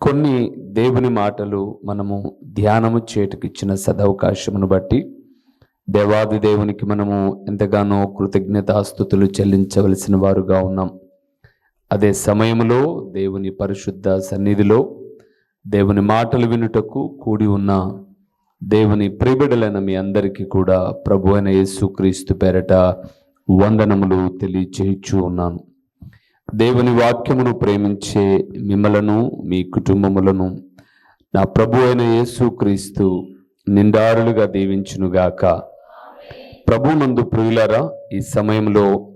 కొన్ని దేవుని మాటలు మనము ధ్యానము చేటుకిచ్చిన సదవకాశమును బట్టి దేవాది దేవునికి మనము ఎంతగానో కృతజ్ఞతాస్థుతులు చెల్లించవలసిన వారుగా ఉన్నాం. అదే సమయంలో దేవుని పరిశుద్ధ సన్నిధిలో దేవుని మాటలు వినుటకు కూడి ఉన్న దేవుని ప్రిబిడలైన మీ అందరికీ కూడా ప్రభు అయిన యేసుక్రీస్తు పేరట వందనములు తెలియచేయచ్చు ఉన్నాను. దేవుని వాక్యమును ప్రేమించే మిమ్మలను మీ కుటుంబములను నా ప్రభు అయిన యేసుక్రీస్తు నిండారులుగా దీవించునుగాక. ప్రభు నందు ప్రియులరా ఈ సమయంలో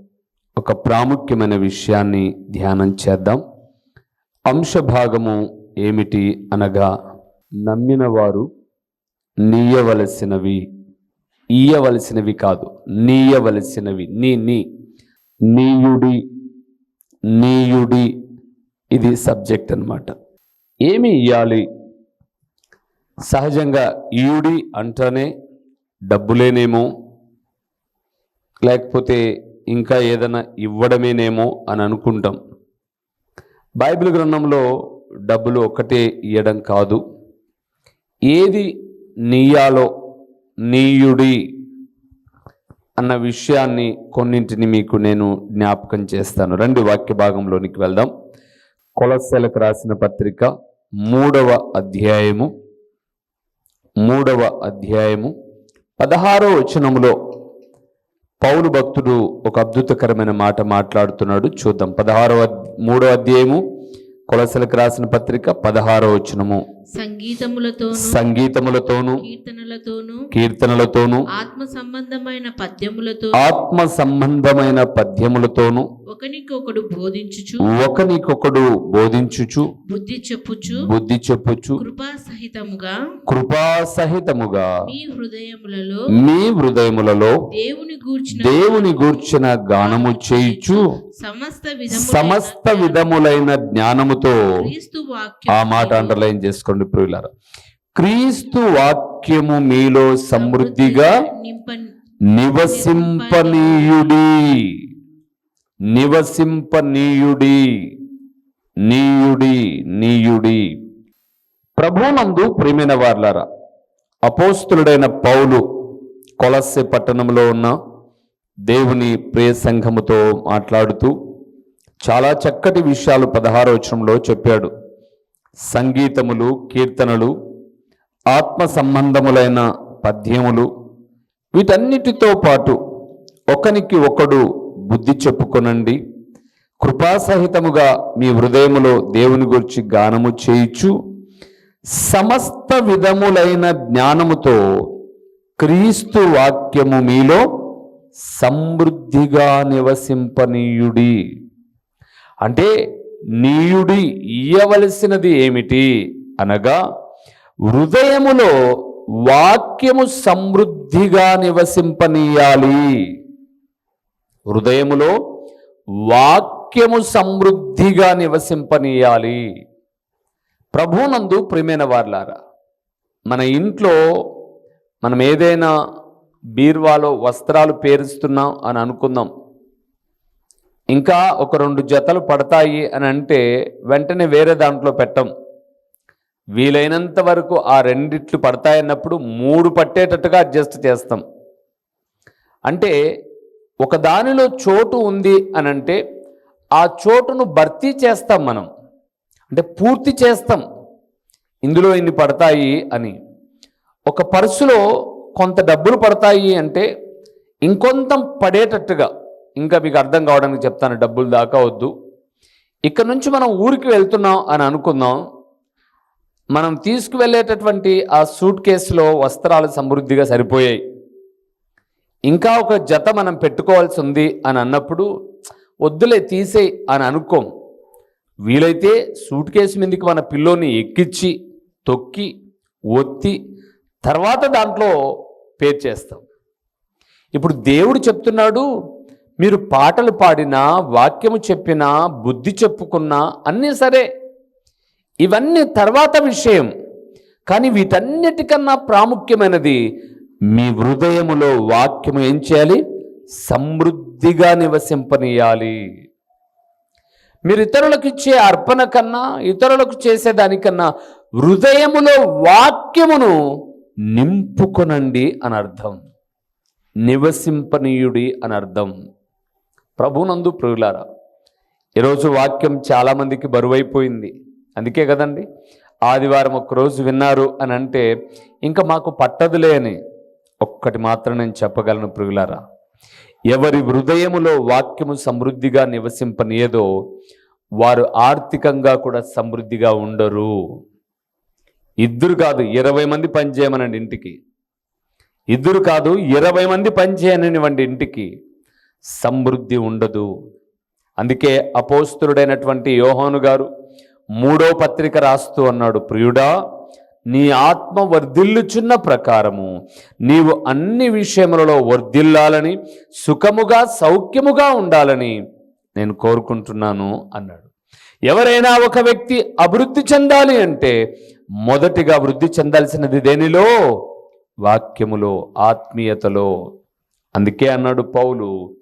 ఒక ప్రాముఖ్యమైన విషయాన్ని ధ్యానం చేద్దాం. అంశభాగము ఏమిటి అనగా నమ్మిన వారు నీయవలసినవి ఈయవలసినవి కాదు నీయవలసినవి నీ నీ నీయుడి నీయుడి. ఇది సబ్జెక్ట్ అన్నమాట. ఏమి ఇయ్యాలి? సహజంగా ఈయుడి అంటేనే డబ్బులేనేమో లేకపోతే ఇంకా ఏదైనా ఇవ్వడమేనేమో అని అనుకుంటాం. బైబిల్ గ్రంథంలో డబ్బులు ఒక్కటే ఇవ్వడం కాదు. ఏది నీయాలో నీయుడి అన్న విషయాన్ని కొన్నింటిని మీకు నేను జ్ఞాపకం చేస్తాను. రెండు వాక్య భాగంలోనికి వెళ్దాం. కొలసెలకు రాసిన పత్రిక మూడవ అధ్యాయము. మూడవ అధ్యాయము. పదహారో వచనములో పౌలు భక్తుడు ఒక అద్భుతకరమైన మాట మాట్లాడుతున్నాడు. చూద్దాం. పదహారవ మూడవ అధ్యాయము. కొలసలకు రాసిన పత్రిక పదహారో వచనము. సంగీతములతోను సంగీతములతోను కీర్తనలతోను కీర్తనలతోను ఆత్మ సంబంధమైన పద్యములతో ఆత్మ సంబంధమైన పద్యములతోను ఒకనికొకడు బోధించుచు ఒకనికొకడు బోధించుచు బుద్ధి చెప్పుచు బుద్ధి చెప్పుచు కృపా సహితముగా కృపా సహితముగా మీ హృదయములలో మీ హృదయములలో దేవుని గూర్చిన దేవుని గూర్చిన గానము చేయుచు సమస్త సమస్త విధములైన జ్ఞానముతో ఆ మాట అండర్లైన్ చేసుకోండి ప్రియులారా క్రీస్తు వాక్యము మీలో సమృద్ధిగా నివసింపనీయుడి. నివసింపనీయుడి. నీయుడి నీయుడి. ప్రభునందు ప్రియమైన వార్లారా అపోస్తులుడైన పౌలు కొలస్సె పట్టణంలో ఉన్న దేవుని ప్రియ సంఘముతో మాట్లాడుతూ చాలా చక్కటి విషయాలు పదహారో వచనంలో చెప్పాడు. సంగీతములు కీర్తనలు ఆత్మ సంబంధములైన పద్యములు వీటన్నిటితో పాటు ఒకనికి ఒకడు బుద్ధి చెప్పుకొనండి. కృపాసహితముగా మీ హృదయములో దేవుని గురించి గానము చేయుచు సమస్త విధములైన జ్ఞానముతో క్రీస్తు వాక్యము మీలో సమృద్ధిగా నివసింపనీయుడి. అంటే నీయుడి ఇయ్యవలసినది ఏమిటి? అనగా హృదయములో వాక్యము సమృద్ధిగా నివసింపనీయాలి. హృదయములో వాక్యము సమృద్ధిగా నివసింపనీయాలి. ప్రభునందు ప్రియమైన వార్లారా మన ఇంట్లో మనం ఏదైనా బీర్వాలో వస్త్రాలు పేరుస్తున్నాం అని అనుకుందాం. ఇంకా ఒక రెండు జతలు పడతాయి అని అంటే వెంటనే వేరే దాంట్లో పెట్టం. వీలైనంత వరకు ఆ రెండిట్లు పడతాయన్నప్పుడు మూడు పట్టేటట్టుగా అడ్జస్ట్ చేస్తాం. అంటే ఒక దానిలో చోటు ఉంది అని అంటే ఆ చోటును భర్తీ చేస్తాం మనం. అంటే పూర్తి చేస్తాం. ఇందులో ఇన్ని పడతాయి అని. ఒక పర్సులో కొంత డబ్బులు పడతాయి అంటే ఇంకొంత పడేటట్టుగా ఇంకా మీకు అర్థం కావడానికి చెప్తాను డబ్బులు దాకా వద్దు. ఇక్కడ నుంచి మనం ఊరికి వెళ్తున్నాం అని అనుకుందాం. మనం తీసుకువెళ్ళేటటువంటి ఆ సూట్ కేసులో వస్త్రాలు సమృద్ధిగా సరిపోయాయి. ఇంకా ఒక జత మనం పెట్టుకోవాల్సి ఉంది అని అన్నప్పుడు వద్దులే తీసేయి అని అనుకోం. వీలైతే సూట్ కేసు మీదకి మన పిల్లోని ఎక్కించి తొక్కి ఒత్తి తర్వాత దాంట్లో పేరు చేస్తాం ఇప్పుడు దేవుడు చెప్తున్నాడు మీరు పాటలు పాడినా వాక్యము చెప్పినా బుద్ధి చెప్పుకున్నా అన్నీ సరే. ఇవన్నీ తర్వాత విషయం. కానీ వీటన్నిటికన్నా ప్రాముఖ్యమైనది మీ హృదయములో వాక్యము ఏం చేయాలి? సమృద్ధిగా నివసింపనీయాలి. మీరు ఇతరులకు ఇచ్చే అర్పణ కన్నా ఇతరులకు చేసేదానికన్నా హృదయములో వాక్యమును నింపుకొనండి అని అర్థం. నివసింపనీయుడి అని అర్థం. ప్రభునందు ప్రియులారా ఈరోజు వాక్యం చాలామందికి బరువైపోయింది. అందుకే కదండి ఆదివారం ఒక్కరోజు విన్నారు అని అంటే ఇంకా మాకు పట్టదులే అని ఒక్కటి మాత్రం నేను చెప్పగలను ప్రియులారా. ఎవరి హృదయములో వాక్యము సమృద్ధిగా నివసింపనీయదో వారు ఆర్థికంగా కూడా సమృద్ధిగా ఉండరు. ఇద్దరు కాదు ఇరవై మంది పనిచేయమనండి ఇంటికి. ఇద్దరు కాదు ఇరవై మంది పనిచేయనివ్వండి ఇంటికి. సమృద్ధి ఉండదు. అందుకే అపోస్తుడైనటువంటి యోహాను గారు మూడో పత్రిక రాస్తూ అన్నాడు ప్రియుడా నీ ఆత్మ వర్ధిల్లుచున్న ప్రకారము నీవు అన్ని విషయములలో వర్ధిల్లాలని సుఖముగా సౌఖ్యముగా ఉండాలని నేను కోరుకుంటున్నాను అన్నాడు. ఎవరైనా ఒక వ్యక్తి అభివృద్ధి చెందాలి అంటే మొదటిగా వృద్ధి చెందాల్సినది దేనిలో? వాక్యములో ఆత్మీయతలో. అందుకే అన్నాడు పౌలు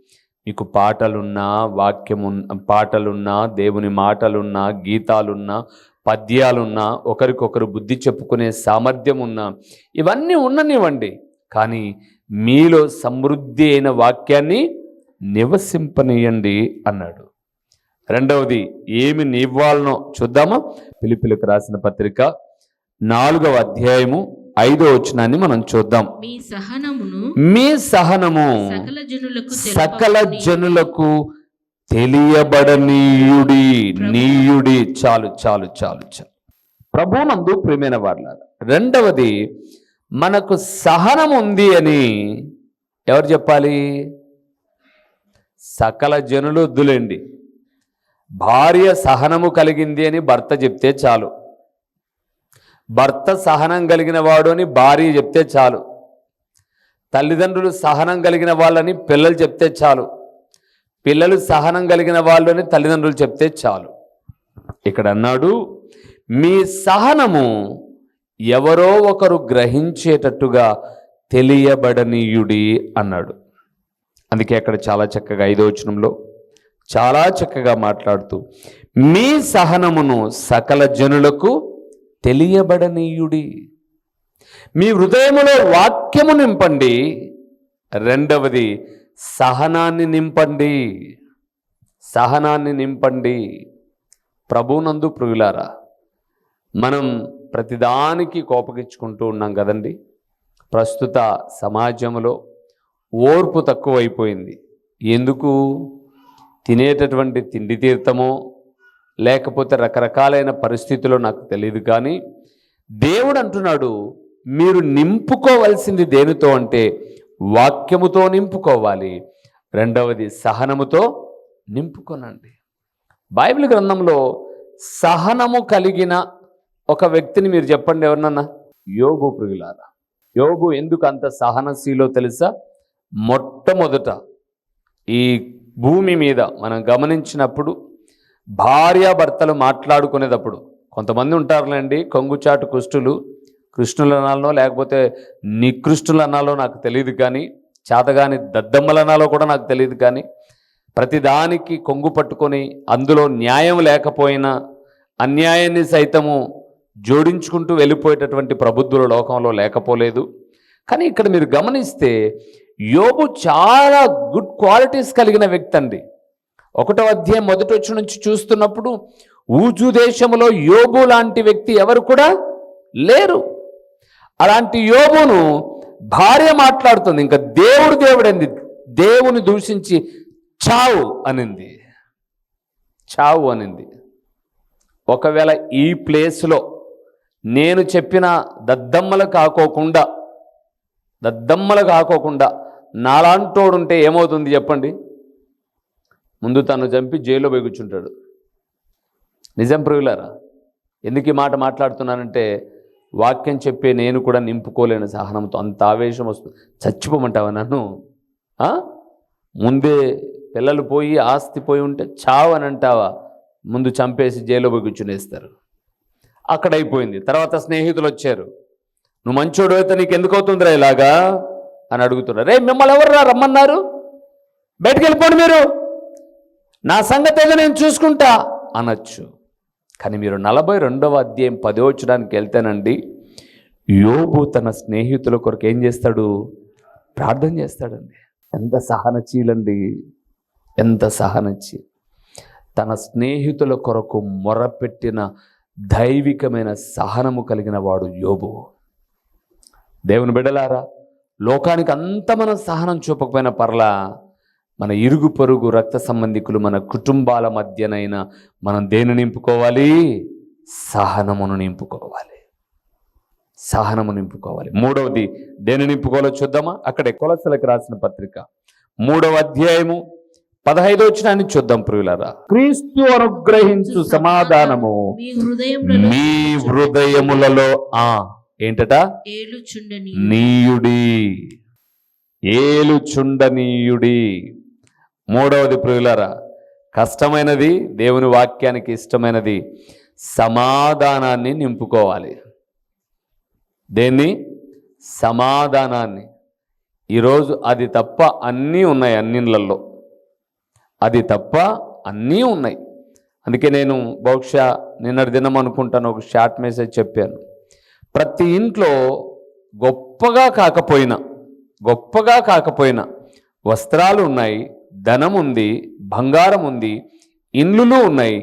మీకు పాటలున్నా వాక్యము పాటలున్నా దేవుని మాటలున్నా గీతాలున్నా పద్యాలున్నా ఒకరికొకరు బుద్ధి చెప్పుకునే సామర్థ్యం ఉన్నా ఇవన్నీ ఉన్ననివ్వండి. కానీ మీలో సమృద్ధి అయిన వాక్యాన్ని నివసింపనీయండి అన్నాడు. రెండవది ఏమి నివ్వాలనో చూద్దామా? పిలిపిలకు రాసిన పత్రిక నాలుగవ అధ్యాయము ఐదో వచనాన్ని మనం చూద్దాం. మీ సహనమును మీ సహనము సకల జనులకు సకల జనులకు తెలియబడనీయుడి నీయుడి. చాలు చాలు చాలు చాలు. ప్రభునందు ప్రేమైన వాళ్ళ రెండవది మనకు సహనం ఉంది అని ఎవరు చెప్పాలి? సకల జనులు వద్దులేండి. భార్య సహనము కలిగింది అని భర్త చెప్తే చాలు. భర్త సహనం కలిగిన వాడు అని భార్య చెప్తే చాలు. తల్లిదండ్రులు సహనం కలిగిన వాళ్ళని పిల్లలు చెప్తే చాలు. పిల్లలు సహనం కలిగిన వాళ్ళు అని తల్లిదండ్రులు చెప్తే చాలు. ఇక్కడ అన్నాడు మీ సహనము ఎవరో ఒకరు గ్రహించేటట్టుగా తెలియబడనీయుడి అన్నాడు. అందుకే అక్కడ చాలా చక్కగా ఐదవచనంలో చాలా చక్కగా మాట్లాడుతూ మీ సహనమును సకల జనులకు తెలియబడనీయుడి. మీ హృదయములో వాక్యము నింపండి. రెండవది సహనాన్ని నింపండి. సహనాన్ని నింపండి. ప్రభునందు ప్రియులారా మనం ప్రతిదానికి కోపగించుకుంటూ ఉన్నాం కదండి. ప్రస్తుత సమాజంలో ఓర్పు తక్కువైపోయింది. ఎందుకు? తినేటటువంటి తిండి తీర్థమో లేకపోతే రకరకాలైన పరిస్థితులు నాకు తెలియదు కానీ దేవుడు అంటున్నాడు మీరు నింపుకోవలసింది దేనితో అంటే వాక్యముతో నింపుకోవాలి. రెండవది సహనముతో నింపుకోనండి. బైబిల్ గ్రంథంలో సహనము కలిగిన ఒక వ్యక్తిని మీరు చెప్పండి ఎవరినన్నా? యోగు ప్రియులారా యోగు ఎందుకు అంత సహనశీలో తెలుసా? మొట్టమొదట ఈ భూమి మీద మనం గమనించినప్పుడు భార్యాభర్తలు మాట్లాడుకునేటప్పుడు కొంతమంది ఉంటారులేండి కొంగుచాటు కుష్టులు కృష్ణులు అనాలనో లేకపోతే నికృష్టులు అనాలో నాకు తెలియదు కానీ చేతగాని దద్దమ్మలనాలో కూడా నాకు తెలియదు కానీ ప్రతిదానికి కొంగు పట్టుకొని అందులో న్యాయం లేకపోయినా అన్యాయాన్ని సైతము జోడించుకుంటూ వెళ్ళిపోయేటటువంటి ప్రబుద్ధుల లోకంలో లేకపోలేదు. కానీ ఇక్కడ మీరు గమనిస్తే యోగు చాలా గుడ్ క్వాలిటీస్ కలిగిన వ్యక్తి అండి. ఒకటో అధ్యాయం మొదటి వచ్చి నుంచి చూస్తున్నప్పుడు ఊజు దేశంలో యోబు లాంటి వ్యక్తి ఎవరు కూడా లేరు. అలాంటి యోబును భార్య మాట్లాడుతుంది. ఇంకా దేవుడు దేవుడంది. దేవుని దూషించి చావు అనింది. చావు అనింది. ఒకవేళ ఈ ప్లేస్లో నేను చెప్పిన దద్దమ్మలు కాకోకుండా దద్దమ్మలు కాకోకుండా నాలాంటోడుంటే ఏమవుతుంది చెప్పండి? ముందు తను చంపి జైల్లో పోయి కూర్చుంటాడు. నిజం ప్రియులారా ఎందుకు ఈ మాట మాట్లాడుతున్నానంటే వాక్యం చెప్పే నేను కూడా నింపుకోలేని సహనంతో అంత ఆవేశం వస్తుంది. చచ్చిపోమంటావా నన్ను? ముందే పిల్లలు పోయి ఆస్తి పోయి ఉంటే చావు అని అంటావా? ముందు చంపేసి జైల్లో పోయి కూర్చునేస్తారు. అక్కడ అయిపోయింది. తర్వాత స్నేహితులు వచ్చారు. నువ్వు మంచోడు అయితే నీకు ఎందుకు అవుతుందిరా ఇలాగా? అని అడుగుతున్నారు. రే మిమ్మల్ని ఎవరు రమ్మన్నారు? బయటకు వెళ్ళిపోండి మీరు. నా సంగతి ఏదో నేను చూసుకుంటా అనొచ్చు. కానీ మీరు నలభై రెండవ అధ్యాయం పదవచడానికి వెళ్తేనండి యోబు తన స్నేహితుల కొరకు ఏం చేస్తాడు? ప్రార్థన చేస్తాడండి. ఎంత సహనశీలండి ఎంత సహనచి తన స్నేహితుల కొరకు మొరపెట్టిన దైవికమైన సహనము కలిగిన వాడు యోబు. దేవుని బిడలారా లోకానికి అంత మనం సహనం చూపకపోయిన పర్లా మన ఇరుగు పొరుగు రక్త సంబంధికులు మన కుటుంబాల మధ్యనైనా మనం దేని నింపుకోవాలి? సహనమును నింపుకోవాలి. సహనము నింపుకోవాలి. మూడవది దేని నింపుకోవాలో చూద్దామా? అక్కడే కొలసలకు రాసిన పత్రిక. మూడవ అధ్యాయము పదహైదో వచ్చినాన్ని చూద్దాం ప్రియులారా. క్రీస్తు అనుగ్రహించు సమాధానము. మీ హృదయములలో ఆ ఏంటట? ఏలుచుండని నీయుడి. ఏలు చుండనీయుడి మూడవది ప్రియులరా కష్టమైనది దేవుని వాక్యానికి ఇష్టమైనది. సమాధానాన్ని నింపుకోవాలి. దేన్ని? సమాధానాన్ని. ఈరోజు అది తప్ప అన్నీ ఉన్నాయి అన్నిళ్ళల్లో అది తప్ప అన్నీ ఉన్నాయి. అందుకే నేను బహుశా నిన్నటి దినం అనుకుంటాను ఒక షార్ట్ మెసేజ్ చెప్పాను. ప్రతి ఇంట్లో గొప్పగా కాకపోయినా గొప్పగా కాకపోయినా వస్త్రాలు ఉన్నాయి ధనం ఉంది బంగారం ఉంది ఇండ్లులు ఉన్నాయి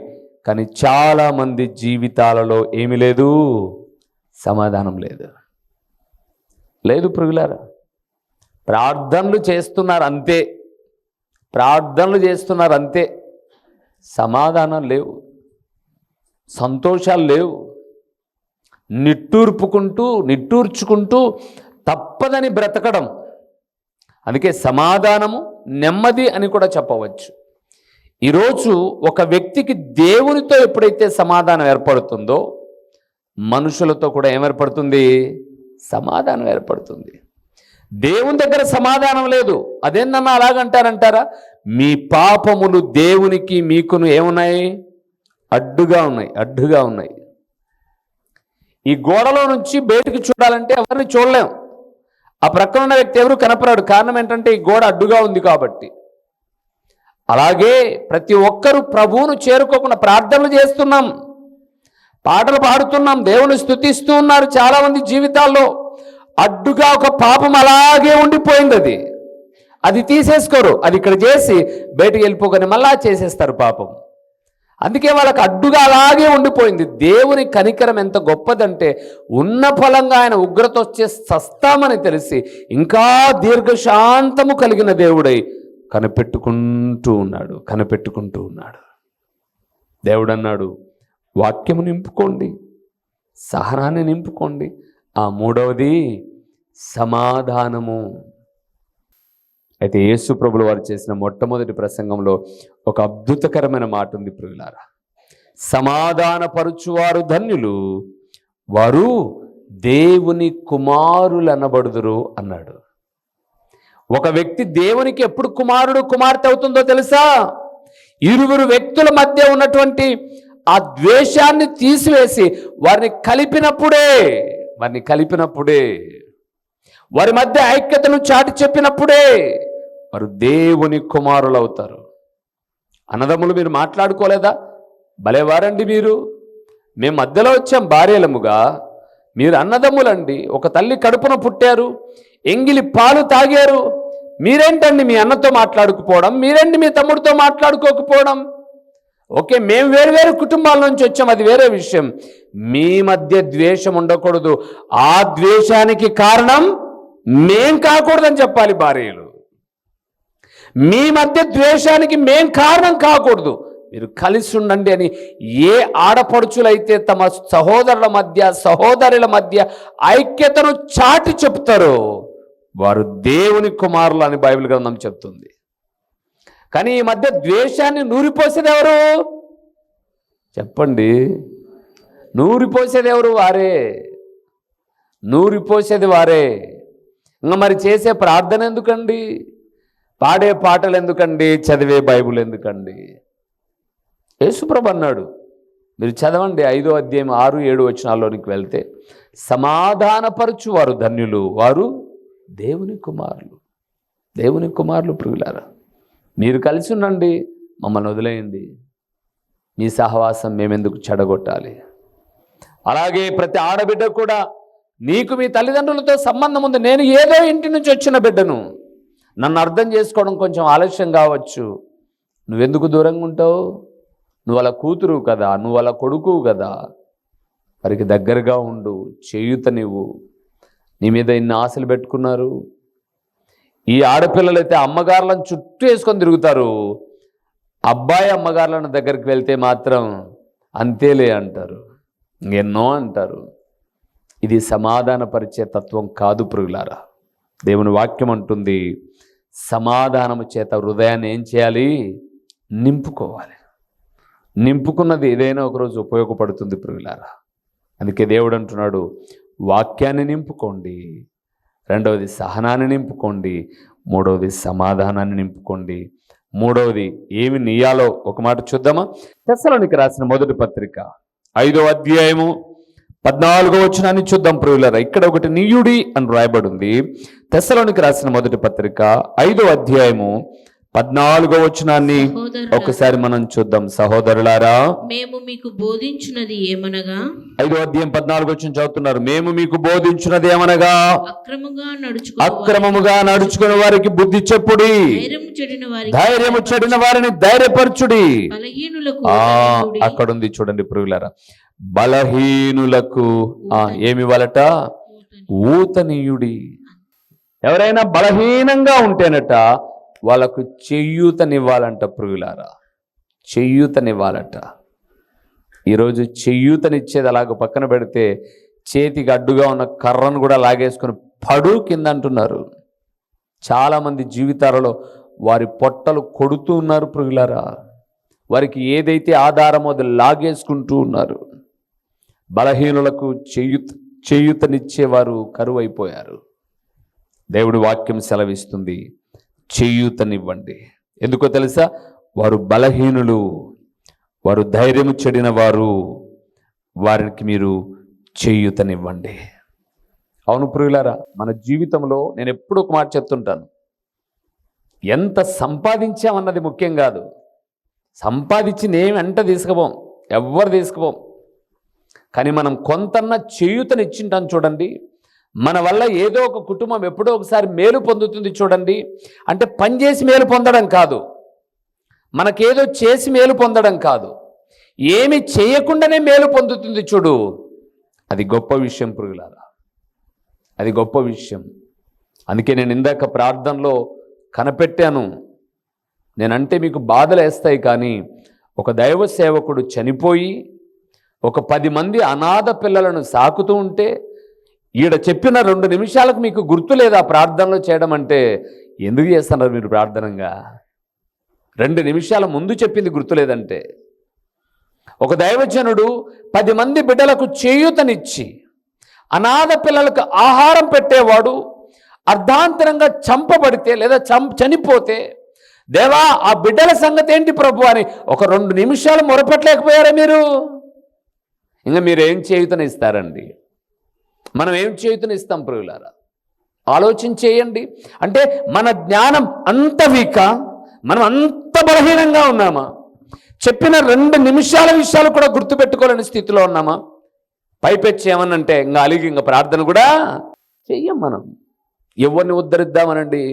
కానీ చాలామంది జీవితాలలో ఏమీ లేదు సమాధానం లేదు. లేదు పురుగులారా ప్రార్థనలు చేస్తున్నారు అంతే ప్రార్థనలు చేస్తున్నారు అంతే సమాధానం లేవు సంతోషాలు లేవు. నిట్టూర్పుకుంటూ నిట్టూర్చుకుంటూ తప్పదని బ్రతకడం అందుకే సమాధానము నెమ్మది అని కూడా చెప్పవచ్చు. ఈరోజు ఒక వ్యక్తికి దేవునితో ఎప్పుడైతే సమాధానం ఏర్పడుతుందో మనుషులతో కూడా ఏమేర్పడుతుంది? సమాధానం ఏర్పడుతుంది. దేవుని దగ్గర సమాధానం లేదు. అదేందన్నా అలాగంటారంటారా? మీ పాపములు దేవునికి మీకును ఏమున్నాయి? అడ్డుగా ఉన్నాయి అడ్డుగా ఉన్నాయి. ఈ గోడలో నుంచి బయటకు చూడాలంటే ఎవరిని చూడలేం. ఆ ప్రక్కన ఉన్న వ్యక్తి ఎవరు కనపరాడు? కారణం ఏంటంటే ఈ గోడ అడ్డుగా ఉంది కాబట్టి. అలాగే ప్రతి ఒక్కరూ ప్రభువును చేరుకోకుండా ప్రార్థనలు చేస్తున్నాం. పాటలు పాడుతున్నాం. దేవుని స్తుతిస్తూ ఉన్నారు చాలామంది జీవితాల్లో. అడ్డుగా ఒక పాపం అలాగే ఉండిపోయింది అది. అది తీసేసుకోరు. అది ఇక్కడ చేసి బయటికి వెళ్ళిపోగానే మళ్ళా చేసేస్తారు పాపం. అందుకే వాళ్ళకి అడ్డుగా అలాగే ఉండిపోయింది. దేవుని కనికరం ఎంత గొప్పదంటే ఉన్న ఫలంగా ఆయన ఉగ్రత వచ్చే సస్తామని తెలిసి ఇంకా దీర్ఘశాంతము కలిగిన దేవుడై కనిపెట్టుకుంటూ ఉన్నాడు కనిపెట్టుకుంటూ ఉన్నాడు. దేవుడు అన్నాడు వాక్యము నింపుకోండి సహనాన్ని నింపుకోండి. ఆ మూడవది సమాధానము. అయితే యేసు ప్రభులు వారు చేసిన మొట్టమొదటి ప్రసంగంలో ఒక అద్భుతకరమైన మాట ఉంది ప్రియులారా. సమాధానపరుచువారు ధన్యులు వారు దేవుని కుమారులు అనబడుదురు అన్నాడు. ఒక వ్యక్తి దేవునికి ఎప్పుడు కుమారుడు కుమార్తె అవుతుందో తెలుసా? ఇరువురు వ్యక్తుల మధ్య ఉన్నటువంటి ఆ ద్వేషాన్ని తీసివేసి వారిని కలిపినప్పుడే వారిని కలిపినప్పుడే వారి మధ్య ఐక్యతను చాటి చెప్పినప్పుడే వారు దేవుని కుమారులు అవుతారు అన్నదమ్ములు మీరు మాట్లాడుకోలేదా? భలేవారండి మీరు. మేము మధ్యలో వచ్చాం భార్యలముగా. మీరు అన్నదమ్ములండి. ఒక తల్లి కడుపున పుట్టారు. ఎంగిలి పాలు తాగారు. మీరేంటండి మీ అన్నతో మాట్లాడుకుపోవడం? మీరేంటి మీ తమ్ముడితో మాట్లాడుకోకపోవడం? ఓకే మేము వేరు వేరు కుటుంబాల నుంచి వచ్చాం. అది వేరే విషయం. మీ మధ్య ద్వేషం ఉండకూడదు. ఆ ద్వేషానికి కారణం మేం కాకూడదని చెప్పాలి భార్యలు. మీ మధ్య ద్వేషానికి మేం కారణం కాకూడదు. మీరు కలిసి ఉండండి అని ఏ ఆడపడుచులైతే తమ సహోదరుల మధ్య సహోదరుల మధ్య ఐక్యతను చాటి చెప్తారో వారు దేవుని కుమారులు అని బైబిల్ గ్రంథం చెప్తుంది. కానీ ఈ మధ్య ద్వేషాన్ని నూరిపోసేది ఎవరు? చెప్పండి. నూరిపోసేది ఎవరు? వారే. నూరిపోసేది వారే. ఇంకా మరి చేసే ప్రార్థన ఎందుకండి? పాడే పాటలు ఎందుకండి? చదివే బైబుల్ ఎందుకండి? యేసుప్రభు అన్నాడు మీరు చదవండి ఐదో అధ్యాయం ఆరు ఏడు వచనాల్లోనికి వెళ్తే సమాధానపరచు వారు ధన్యులు వారు దేవుని కుమారులు. దేవుని కుమారులు ప్రియులారా మీరు కలిసి ఉండండి మమ్మల్ని వదిలేయండి. మీ సహవాసం మేమెందుకు చెడగొట్టాలి? అలాగే ప్రతి ఆడబిడ్డ కూడా నీకు మీ తల్లిదండ్రులతో సంబంధం ఉంది నేను ఏదో ఇంటి నుంచి వచ్చిన బిడ్డను. నన్ను అర్థం చేసుకోవడం కొంచెం ఆలస్యం కావచ్చు. నువ్వెందుకు దూరంగా ఉంటావు? నువ్వు అలా కూతురు కదా నువ్వు అలా కొడుకు కదా. వారికి దగ్గరగా ఉండు చేయుత నీవు నీ మీద ఇన్ని ఆశలు పెట్టుకున్నారు? ఈ ఆడపిల్లలైతే అమ్మగారులను చుట్టూ వేసుకొని తిరుగుతారు. అబ్బాయి అమ్మగారులను దగ్గరికి వెళ్తే మాత్రం అంతేలే అంటారు. ఎన్నో అంటారు. ఇది సమాధానపరిచే తత్వం కాదు పురుగులారా దేవుని వాక్యం అంటుంది సమాధానము చేత హృదయాన్ని ఏం చేయాలి? నింపుకోవాలి. నింపుకున్నది ఏదైనా ఒకరోజు ఉపయోగపడుతుంది ప్రియులారా. అందుకే దేవుడు అంటున్నాడు వాక్యాన్ని నింపుకోండి. రెండవది సహనాన్ని నింపుకోండి. మూడవది సమాధానాన్ని నింపుకోండి. మూడవది ఏమి నీయాలో ఒక మాట చూద్దామా? తెసలోనికి రాసిన మొదటి పత్రిక ఐదో అధ్యాయము పద్నాలుగో వచనాన్ని చూద్దాం ప్రియులరా. ఇక్కడ ఒకటి నీయుడి అని రాయబడి ఉంది తెసలోనికి రాసిన మొదటి పత్రిక ఐదో అధ్యాయము పద్నాలుగో వచనాన్ని ఒకసారి మనం చూద్దాం. సహోదరులారా మేము మీకు బోధించున్నది ఏమనగా? ఐదో అధ్యాయం పద్నాలుగు వచ్చిన చదువుతున్నారు. మేము మీకు బోధించినది ఏమనగా? అక్రముగా నడుచుకో అక్రమముగా నడుచుకుని వారికి బుద్ధి చెప్పుడి. ధైర్యము చెడిన వారిని ధైర్యపరచుడి. ధైర్యుడి. అక్కడుంది చూడండి పురుగులారా బలహీనులకు ఆ ఏమి వలట ఊతనీయుడి. ఎవరైనా బలహీనంగా ఉంటేనట వాళ్ళకు చెయ్యూతనివ్వాలంట పురుగులారా చెయ్యూతనివ్వాలట ఈరోజు చెయ్యూతనిచ్చేది అలాగ పక్కన పెడితే చేతికి అడ్డుగా ఉన్న కర్రను కూడా లాగేసుకొని పడు కింద అంటున్నారు చాలామంది జీవితాలలో వారి పొట్టలు కొడుతూ ఉన్నారు పురుగులారా వారికి ఏదైతే ఆధారమో అది లాగేసుకుంటూ ఉన్నారు. బలహీనులకు చేయుత చేయూతనిచ్చేవారు కరువైపోయారు. దేవుడి వాక్యం సెలవిస్తుంది. చేయూతనివ్వండి. ఎందుకో తెలుసా? వారు బలహీనులు వారు ధైర్యము చెడిన వారు వారికి మీరు చేయూతనివ్వండి. అవును ప్రియులారా మన జీవితంలో నేను ఎప్పుడు ఒక మాట చెప్తుంటాను. ఎంత సంపాదించామన్నది ముఖ్యం కాదు. సంపాదించి నేను వెంట తీసుకుపోం ఎవ్వరు తీసుకుపోం. కానీ మనం కొంతన్న చేయూతనిచ్చింటాం చూడండి. మన వల్ల ఏదో ఒక కుటుంబం ఎప్పుడో ఒకసారి మేలు పొందుతుంది చూడండి. అంటే పనిచేసి మేలు పొందడం కాదు. మనకేదో చేసి మేలు పొందడం కాదు. ఏమి చేయకుండానే మేలు పొందుతుంది చూడు. అది గొప్ప విషయం పురుగులారా అది గొప్ప విషయం. అందుకే నేను ఇందాక ప్రార్థనలో కనపెట్టాను. నేనంటే మీకు బాధలు వేస్తాయి కానీ ఒక దైవ సేవకుడు చనిపోయి ఒక పది మంది అనాథ పిల్లలను సాకుతూ ఉంటే ఈడ చెప్పిన రెండు నిమిషాలకు మీకు గుర్తు లేదా ప్రార్థనలు చేయడం అంటే ఎందుకు చేస్తున్నారు మీరు ప్రార్థనంగా? రెండు నిమిషాల ముందు చెప్పింది గుర్తులేదంటే ఒక దైవజనుడు పది మంది బిడ్డలకు చేయూతనిచ్చి అనాథ పిల్లలకు ఆహారం పెట్టేవాడు అర్ధాంతరంగా చంపబడితే లేదా చం చనిపోతే దేవా ఆ బిడ్డల సంగతి ఏంటి ప్రభు అని ఒక రెండు నిమిషాలు మొరపెట్టలేకపోయారా మీరు? ఇంకా మీరు ఏం చేయుతనిస్తారండి? మనం ఏం చేయుతనిస్తాం ప్రియులారా? ఆలోచన చేయండి. అంటే మన జ్ఞానం అంత వీక మనం అంత బలహీనంగా ఉన్నామా? చెప్పిన రెండు నిమిషాల విషయాలు కూడా గుర్తుపెట్టుకోలేని స్థితిలో ఉన్నామా? పైపెచ్చి ఏమనంటే ఇంకా అలిగి ఇంకా ప్రార్థన కూడా చెయ్యం మనం. ఎవరిని ఉద్ధరిద్దామనండి?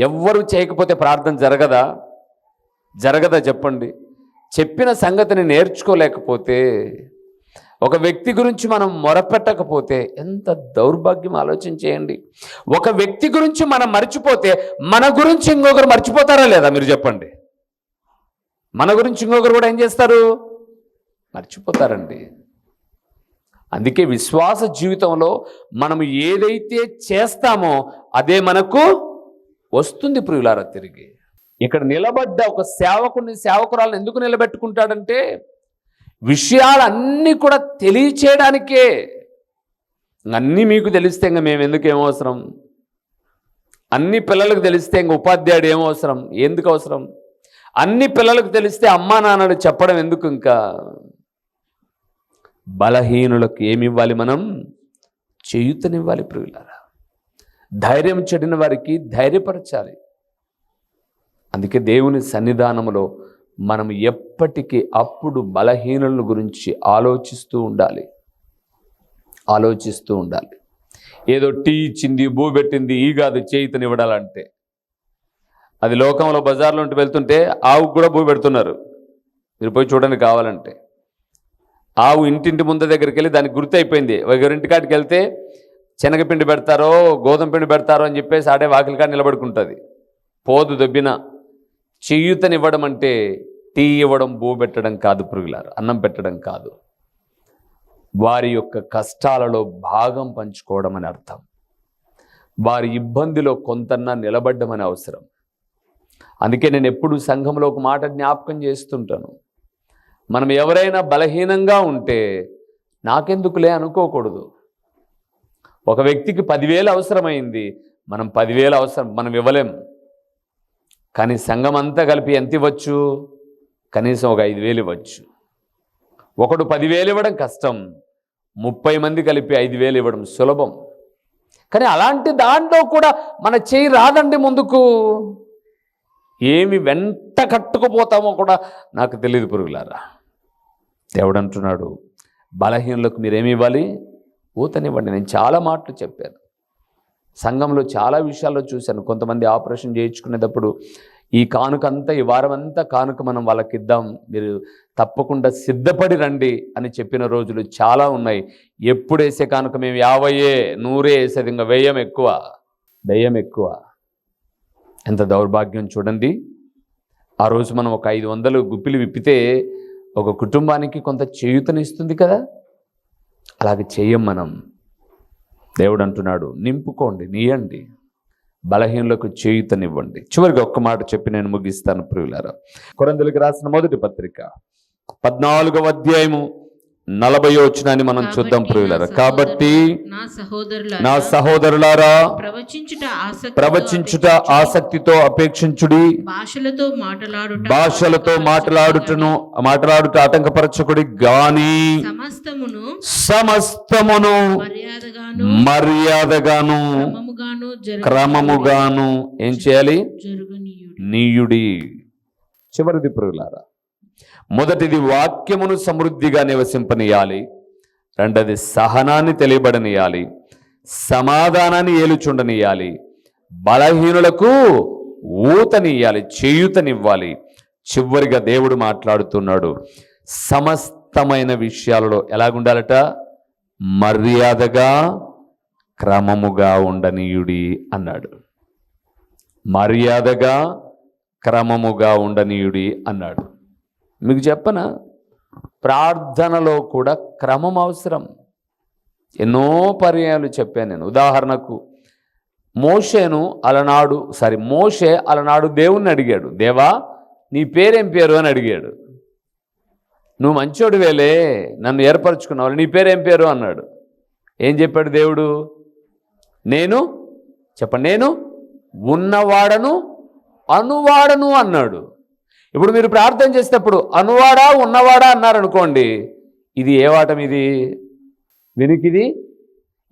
ఎవ్వరు చేయకపోతే ప్రార్థన జరగదా? జరగదా చెప్పండి. చెప్పిన సంగతిని నేర్చుకోలేకపోతే ఒక వ్యక్తి గురించి మనం మొరపెట్టకపోతే ఎంత దౌర్భాగ్యం ఆలోచన చేయండి. ఒక వ్యక్తి గురించి మనం మర్చిపోతే మన గురించి ఇంకొకరు మర్చిపోతారా లేదా మీరు చెప్పండి. మన గురించి ఇంకొకరు కూడా ఏం చేస్తారు? మర్చిపోతారండి. అందుకే విశ్వాస జీవితంలో మనం ఏదైతే చేస్తామో అదే మనకు వస్తుంది ప్రియులారా తిరిగి. ఇక్కడ నిలబడ్డ ఒక సేవకుని సేవకురాలను ఎందుకు నిలబెట్టుకుంటాడంటే విషయాలన్నీ కూడా తెలియచేయడానికే. అన్నీ మీకు తెలిస్తే ఇంకా మేము ఎందుకు ఏమవసరం అన్ని పిల్లలకు తెలిస్తే ఇంక ఉపాధ్యాయుడు ఏమవసరం ఎందుకు అవసరం? అన్ని పిల్లలకు తెలిస్తే అమ్మా నాన్నలు చెప్పడం ఎందుకు ఇంకా? బలహీనులకు ఏమి ఇవ్వాలి మనం? చేయుతనివ్వాలి ప్రియులారా. ధైర్యం చెడిన వారికి ధైర్యపరచాలి. అందుకే దేవుని సన్నిధానములో మనం ఎప్పటికీ అప్పుడు బలహీనుల గురించి ఆలోచిస్తూ ఉండాలి. ఆలోచిస్తూ ఉండాలి. ఏదో టీ ఇచ్చింది భూ పెట్టింది ఈ కాదు చేయితనివ్వడాలంటే అది లోకంలో బజార్లో ఉంటే వెళ్తుంటే ఆవుకు కూడా భూ పెడుతున్నారు. మీరు పోయి చూడండి కావాలంటే. ఆవు ఇంటింటి ముందు దగ్గరికి వెళ్ళి దానికి గుర్తు అయిపోయింది. ఎవరింటి వెళ్తే శనగపిండి పెడతారో గోధుమ పిండి పెడతారో అని చెప్పేసి ఆడే వాకిలి కాడ నిలబడుకుంటుంది. పోదు దొబ్బిన. చేయూతనివ్వడం అంటే టీ ఇవ్వడం భూ పెట్టడం కాదు పురుగులారు అన్నం పెట్టడం కాదు. వారి యొక్క కష్టాలలో భాగం పంచుకోవడం అని అర్థం. వారి ఇబ్బందిలో కొంతన్నా నిలబడ్డమని అవసరం. అందుకే నేను ఎప్పుడు సంఘంలో ఒక మాట జ్ఞాపకం చేస్తుంటాను. మనం ఎవరైనా బలహీనంగా ఉంటే నాకెందుకులే అనుకోకూడదు. ఒక వ్యక్తికి పదివేలు అవసరమైంది మనం పదివేలు అవసరం మనం ఇవ్వలేం. కానీ సంఘం అంతా కలిపి ఎంత ఇవ్వచ్చు? కనీసం ఒక ఐదు వేలు ఇవ్వచ్చు. ఒకడు పదివేలు ఇవ్వడం కష్టం. ముప్పై మంది కలిపి ఐదు వేలు ఇవ్వడం సులభం. కానీ అలాంటి దాంట్లో కూడా మన చేయి రాదండి ముందుకు. ఏమి వెంట కట్టుకుపోతామో కూడా నాకు తెలియదు పురుగులారా. దేవుడు అంటున్నాడు బలహీనులకు మీరేమి ఇవ్వాలి? ఊతనివ్వండి. నేను చాలా మాటలు చెప్పాను. సంఘంలో చాలా విషయాల్లో చూశాను. కొంతమంది ఆపరేషన్ చేయించుకునేటప్పుడు ఈ కానుక అంతా ఈ వారమంతా కానుక మనం వాళ్ళకి ఇద్దాం మీరు తప్పకుండా సిద్ధపడి రండి అని చెప్పిన రోజులు చాలా ఉన్నాయి. ఎప్పుడు వేసే కానుక మేము యాభైయే నూరే వేసేది ఇంకా వ్యయం ఎక్కువ. దయ్యం ఎక్కువ. ఎంత దౌర్భాగ్యం చూడండి. ఆ రోజు మనం ఒక ఐదు వందలు గుప్పిలు విప్పితే ఒక కుటుంబానికి కొంత చేయూతనిస్తుంది కదా? అలాగే చెయ్యం మనం. దేవుడు అంటున్నాడు నింపుకోండి నీయండి బలహీనులకు చేయుతనివ్వండి. చివరికి ఒక్క మాట చెప్పి నేను ముగిస్తాను ప్రియులారా. కొరందులకు రాసిన మొదటి పత్రిక పద్నాలుగవ అధ్యాయము నలభై వచ్చినాన్ని మనం చూద్దాం ప్రియులారా. కాబట్టి నా సహోదరుల నా సహోదరులారా ప్రవచించుట ఆసక్తి ప్రవచించుట ఆసక్తితో అపేక్షించుడి. భాషలతో మాట్లాడుట భాషలతో మాట్లాడుటను మాట్లాడుట ఆటంకపరచకుడి గాని సమస్తమును సమస్తమును మర్యాదగాను క్రమముగాను ఏం చేయాలి? నీయుడి. చివరిది పురుగులారా మొదటిది వాక్యమును సమృద్ధిగా నివసింపనీయాలి. రెండది సహనాన్ని తెలియబడనీయాలి. సమాధానాన్ని ఏలుచుండనీయాలి. బలహీనులకు ఊతనియ్యాలి చేయుతనివ్వాలి. చివరిగా దేవుడు మాట్లాడుతున్నాడు. సమస్తమైన విషయాలలో ఎలాగుండాలట? మర్యాదగా క్రమముగా ఉండనీయుడి అన్నాడు. మర్యాదగా క్రమముగా ఉండనీయుడి అన్నాడు. మీకు చెప్పన? ప్రార్థనలో కూడా క్రమం అవసరం. ఎన్నో పర్యాయాలు చెప్పాను నేను. ఉదాహరణకు మోషేను అలనాడు సారీ మోషే అలనాడు దేవుణ్ణి అడిగాడు. దేవా నీ పేరేం పేరు అని అడిగాడు. నువ్వు మంచోడు వేలే నన్ను ఏర్పరచుకున్నావు నీ పేరేం పేరు అన్నాడు. ఏం చెప్పాడు దేవుడు? నేను చెప్పండి నేను ఉన్నవాడను అనువాడను అన్నాడు. ఇప్పుడు మీరు ప్రార్థన చేసేటప్పుడు అనువాడా ఉన్నవాడా అన్నారనుకోండి ఇది ఏ వాటం ఇది? వెనుకిది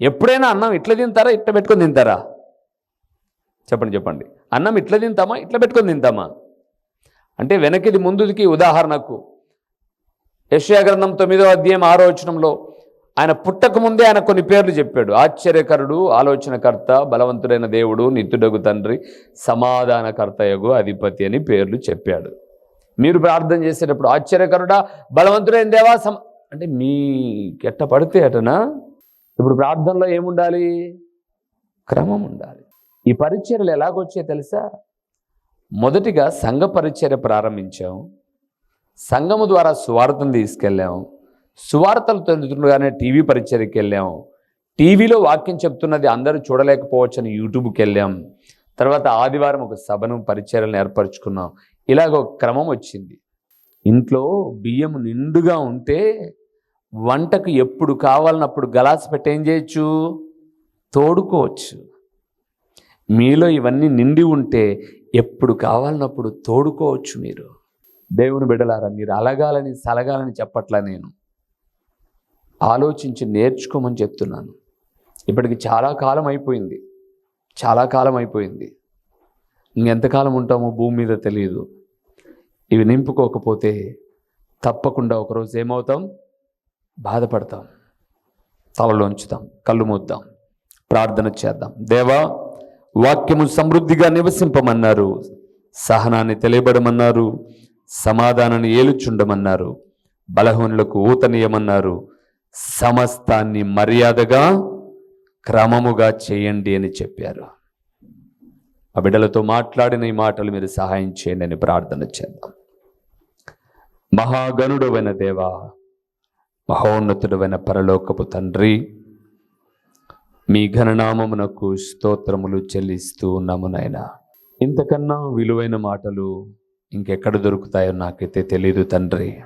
ఎప్పుడైనా అన్నం ఇట్లా తింటారా ఇట్లా పెట్టుకొని తింటారా? చెప్పండి చెప్పండి. అన్నం ఇట్లా తింటామా ఇట్లా పెట్టుకొని తింటామా? అంటే వెనకిది ముందుకి ఉదాహరణకు యశ్యాగ్రంథం తొమ్మిదో అధ్యాయం ఆరో వచనంలో ఆయన పుట్టక ముందే ఆయన కొన్ని పేర్లు చెప్పాడు. ఆశ్చర్యకరుడు ఆలోచనకర్త బలవంతుడైన దేవుడు నిత్యుడగు తండ్రి సమాధానకర్తయగు అధిపతి అని పేర్లు చెప్పాడు. మీరు ప్రార్థన చేసేటప్పుడు ఆశ్చర్యకరుడా బలవంతుడైన దేవా సమ అంటే మీ ఎట్ట పడితే అటనా? ఇప్పుడు ప్రార్థనలో ఏముండాలి? క్రమం ఉండాలి. ఈ పరిచర్లు ఎలాగొచ్చాయో తెలుసా? మొదటిగా సంఘ పరిచర్య ప్రారంభించాం. సంఘము ద్వారా సువార్తను తీసుకెళ్ళాం. సువార్తలు తెలుతుండగానే టీవీ పరిచర్యకి వెళ్ళాం. టీవీలో వాక్యం చెప్తున్నది అందరూ చూడలేకపోవచ్చని యూట్యూబ్కి వెళ్ళాం. తర్వాత ఆదివారం ఒక సభను పరిచర్యలను ఏర్పరచుకున్నాం. ఇలాగ క్రమం వచ్చింది. ఇంట్లో బియ్యం నిండుగా ఉంటే వంటకు ఎప్పుడు కావాలన్నప్పుడు గలాస్ పెట్టి ఏం చేయొచ్చు? తోడుకోవచ్చు. మీలో ఇవన్నీ నిండి ఉంటే ఎప్పుడు కావాలన్నప్పుడు తోడుకోవచ్చు మీరు. దేవుని బిడ్డలారా మీరు అలగాలని సలగాలని చెప్పట్లా నేను. ఆలోచించి నేర్చుకోమని చెప్తున్నాను. ఇప్పటికి చాలా కాలం అయిపోయింది. చాలా కాలం అయిపోయింది. ఇంకెంతకాలం ఉంటామో భూమి మీద తెలియదు. ఇవి నింపుకోకపోతే తప్పకుండా ఒకరోజు ఏమవుతాం? బాధపడతాం. తలలో ఉంచుతాం. కళ్ళు మూద్దాం. ప్రార్థన చేద్దాం. దేవా వాక్యము సమృద్ధిగా నివసింపమన్నారు. సహనాన్ని తెలియబడమన్నారు. సమాధానాన్ని ఏలుచుండమన్నారు. బలహీనులకు ఊతనీయమన్నారు. సమస్తాన్ని మర్యాదగా క్రమముగా చేయండి అని చెప్పారు. ఆ బిడ్డలతో మాట్లాడిన ఈ మాటలు మీరు సహాయం చేయండి అని ప్రార్థన చేద్దాం. మహాగణుడవైన దేవా మహోన్నతుడవైన పరలోకపు తండ్రి మీ ఘననామమునకు స్తోత్రములు చెల్లిస్తూ ఉన్నామునైనా ఇంతకన్నా విలువైన మాటలు ఇంకెక్కడ దొరుకుతాయో నాకైతే తెలియదు తండ్రి.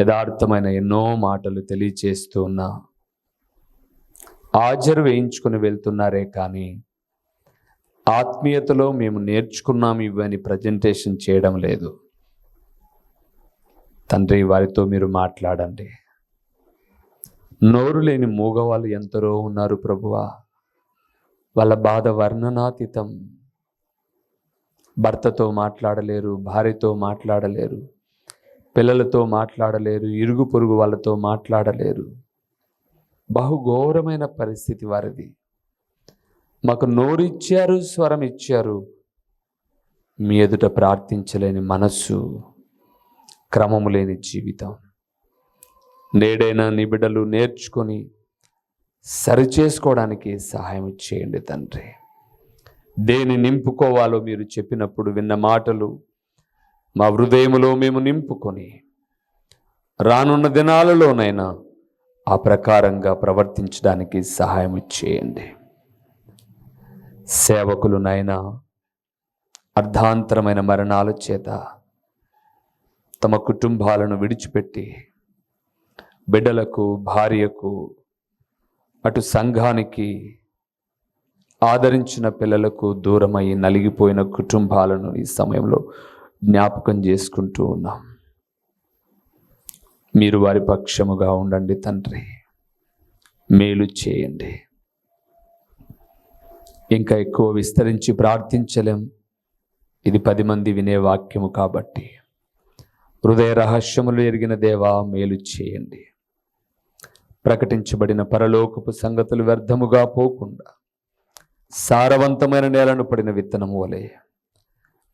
యథార్థమైన ఎన్నో మాటలు తెలియచేస్తూ ఉన్నా హాజరు వేయించుకుని వెళ్తున్నారే కానీ ఆత్మీయతలో మేము నేర్చుకున్నాం ఇవని ప్రజెంటేషన్ చేయడం లేదు. తండ్రి వారితో మీరు మాట్లాడండి. నోరు లేని మూగవాళ్ళు ఎంతరో ఉన్నారు ప్రభువా. వాళ్ళ బాధ వర్ణనాతీతం. భర్తతో మాట్లాడలేరు భార్యతో మాట్లాడలేరు పిల్లలతో మాట్లాడలేరు ఇరుగు పొరుగు వాళ్ళతో మాట్లాడలేరు. బహుఘోరమైన పరిస్థితి వారిది. మాకు నోరిచ్చారు స్వరం ఇచ్చారు మీ ఎదుట ప్రార్థించలేని మనస్సు క్రమము లేని జీవితం. నేడైనా నీ బిడ్డలు నేర్చుకొని సరిచేసుకోవడానికి సహాయం చేయండి తండ్రి. దేని నింపుకోవాలో మీరు చెప్పినప్పుడు విన్న మాటలు మా హృదయములో మేము నింపుకొని రానున్న దినాలలోనైనా ఆ ప్రకారంగా ప్రవర్తించడానికి సహాయం చేయండి. సేవకులునైనా అర్ధాంతరమైన మరణాల చేత తమ కుటుంబాలను విడిచిపెట్టి బిడ్డలకు భార్యకు అటు సంఘానికి ఆదరించిన పిల్లలకు దూరమై నలిగిపోయిన కుటుంబాలను ఈ సమయంలో జ్ఞాపకం చేసుకుంటూ ఉన్నాం. మీరు వారి పక్షముగా ఉండండి తండ్రి. మేలు చేయండి. ఇంకా ఎక్కువ విస్తరించి ప్రార్థించలేం. ఇది పది మంది వినే వాక్యము కాబట్టి. హృదయ రహస్యములు ఎరిగిన దేవా మేలు చేయండి. ప్రకటించబడిన పరలోకపు సంగతులు వ్యర్థముగా పోకుండా సారవంతమైన నేలను పడిన విత్తనము వలె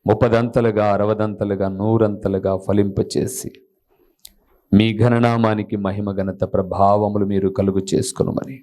ముప్పదంతలుగా అరవదంతలుగా నూరంతలుగా ఫలింపచేసి మీ ఘననామానికి మహిమ ఘనత ప్రభావములు మీరు కలుగు చేసుకొనుమని.